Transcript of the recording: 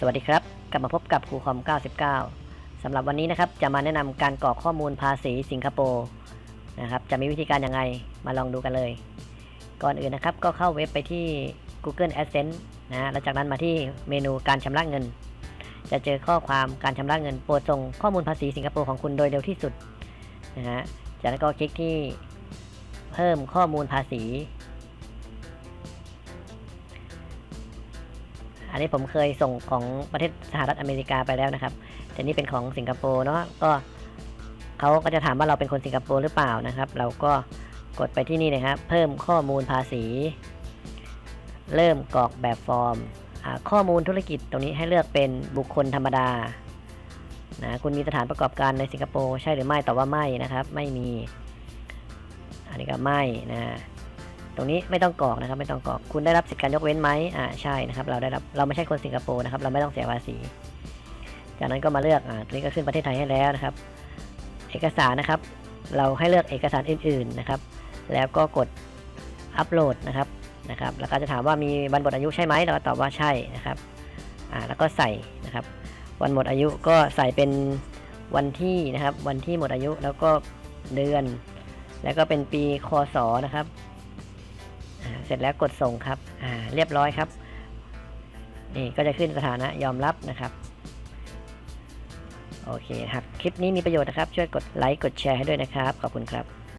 สวัสดีครับ กลับมาพบกับครูคอม 99สำหรับวันนี้นะครับ จะมาแนะนำการกรอกข้อมูลภาษีสิงคโปร์นะครับ จะมีวิธีการยังไง มาลองดูกันเลย ก่อนอื่นนะครับ ก็เข้าเว็บไปที่ Google Adsense นะแล้วจากนั้นมาที่เมนูการชำระเงิน จะเจอข้อความการชำระเงิน โปรดส่งข้อมูลภาษีสิงคโปร์ของคุณโดยเร็วที่สุดนะฮะ จากนั้นก็คลิกที่เพิ่มข้อมูลภาษี อันนี้ผมเคยส่งของประเทศสหรัฐอเมริกาไปแล้วนะครับแต่นี่เป็นของสิงคโปร์เนาะก็เขาก็จะถามว่าเราเป็นคนสิงคโปร์หรือเปล่านะครับ เราก็กดไปที่นี่นะครับ เพิ่มข้อมูลภาษี เริ่มกรอกแบบฟอร์ม ข้อมูลธุรกิจตรงนี้ให้เลือกเป็นบุคคลธรรมดานะคุณมีสถานประกอบการในสิงคโปร์ใช่หรือไม่ตอบว่าไม่นะครับ ไม่มี อันนี้ก็ไม่นะ ตรงนี้ไม่ต้องกรอกนะครับไม่ต้องกรอกคุณได้รับสิทธิการยกเว้นไหมอ่าใช่นะครับเราได้รับเราไม่ใช่คนสิงคโปร์นะครับเราไม่ต้องเสียภาษี จากนั้นก็มาเลือกอ่าตรงนี้ก็ขึ้นประเทศไทยให้แล้วนะครับ เอกสารนะครับ เราให้เลือกเอกสารอื่น ๆนะครับ แล้วก็กดอัปโหลดนะครับนะครับ แล้วก็จะถามว่ามีวันหมดอายุใช่ไหมเราก็ตอบว่าใช่นะครับอ่าแล้วก็ใส่นะครับ วันหมดอายุก็ใส่เป็นวันที่นะครับ วันที่หมดอายุแล้วก็เดือน แล้วก็เป็นปีคศนะครับ เสร็จแล้วกดส่งครับอ่าเรียบร้อยครับ นี่ก็จะขึ้นสถานะยอมรับนะครับ โอเคหากคลิปนี้มีประโยชน์นะครับ ช่วยกดไลค์กดแชร์ให้ด้วยนะครับ ขอบคุณครับ